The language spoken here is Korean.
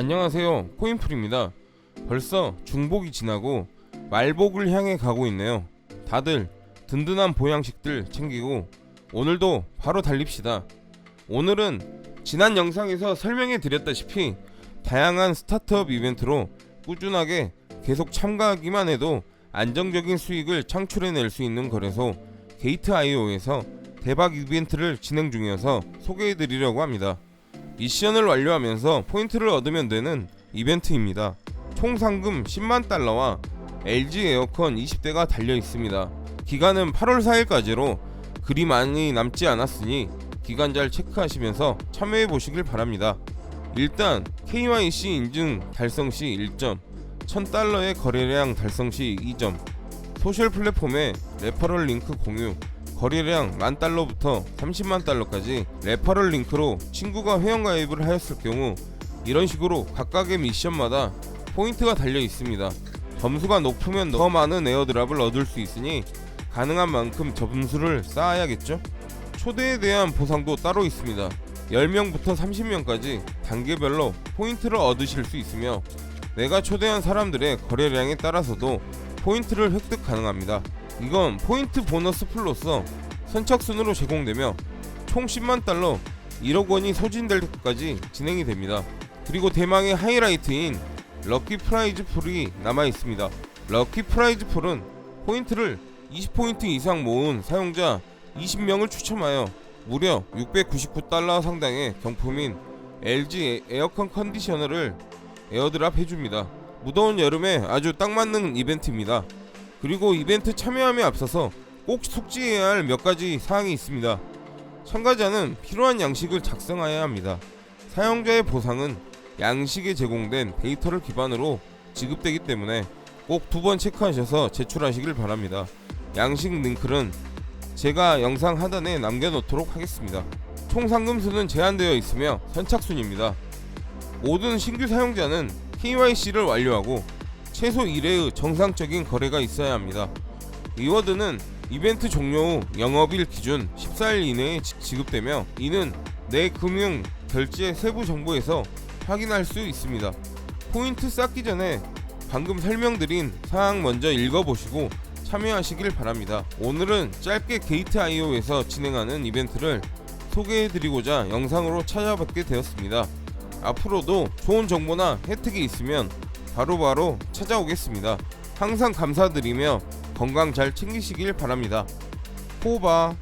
안녕하세요. 코인풀입니다. 벌써 중복이 지나고 말복을 향해 가고 있네요. 다들 든든한 보양식들 챙기고 오늘도 바로 달립시다. 오늘은 지난 영상에서 설명해 드렸다시피 다양한 스타트업 이벤트로 꾸준하게 계속 참가하기만 해도 안정적인 수익을 창출해낼 수 있는 거래소 게이트IO에서 대박 이벤트를 진행 중이어서 소개해 드리려고 합니다. 미션을 완료하면서 포인트를 얻으면 되는 이벤트입니다. 총 상금 10만 달러와 LG 에어컨 20대가 달려 있습니다. 기간은 8월 4일까지로 그리 많이 남지 않았으니 기간 잘 체크하시면서 참여해 보시길 바랍니다. 일단 KYC 인증 달성 시 1점, 1000달러의 거래량 달성 시 2점, 소셜 플랫폼에 레퍼럴 링크 공유, 거래량 만 달러부터 30만 달러까지 레퍼럴 링크로 친구가 회원가입을 하였을 경우 이런 식으로 각각의 미션마다 포인트가 달려 있습니다. 점수가 높으면 더 많은 에어드랍을 얻을 수 있으니 가능한 만큼 점수를 쌓아야겠죠? 초대에 대한 보상도 따로 있습니다. 10명부터 30명까지 단계별로 포인트를 얻으실 수 있으며 내가 초대한 사람들의 거래량에 따라서도 포인트를 획득 가능합니다. 이건 포인트 보너스 풀로서 선착순으로 제공되며 총 10만 달러 1억 원이 소진될 때까지 진행이 됩니다. 그리고 대망의 하이라이트인 럭키 프라이즈 풀이 남아 있습니다. 럭키 프라이즈 풀은 포인트를 20포인트 이상 모은 사용자 20명을 추첨하여 무려 699달러 상당의 경품인 LG 에어컨 컨디셔너를 에어드랍 해줍니다. 무더운 여름에 아주 딱 맞는 이벤트입니다. 그리고 이벤트 참여함에 앞서서 꼭 숙지해야 할 몇 가지 사항이 있습니다. 참가자는 필요한 양식을 작성해야 합니다. 사용자의 보상은 양식에 제공된 데이터를 기반으로 지급되기 때문에 꼭 두 번 체크하셔서 제출하시길 바랍니다. 양식 링크는 제가 영상 하단에 남겨놓도록 하겠습니다. 총 상금 수는 제한되어 있으며 선착순입니다. 모든 신규 사용자는 KYC를 완료하고 최소 1회의 정상적인 거래가 있어야 합니다. 리워드는 이벤트 종료 후 영업일 기준 14일 이내에 지- 지급되며 이는 내 금융 결제 세부 정보에서 확인할 수 있습니다. 포인트 쌓기 전에 방금 설명드린 사항 먼저 읽어보시고 참여하시길 바랍니다. 오늘은 짧게 게이트.io에서 진행하는 이벤트를 소개해드리고자 영상으로 찾아뵙게 되었습니다. 앞으로도 좋은 정보나 혜택이 있으면 바로 바로 찾아오겠습니다. 항상 감사드리며 건강 잘 챙기시길 바랍니다. 호바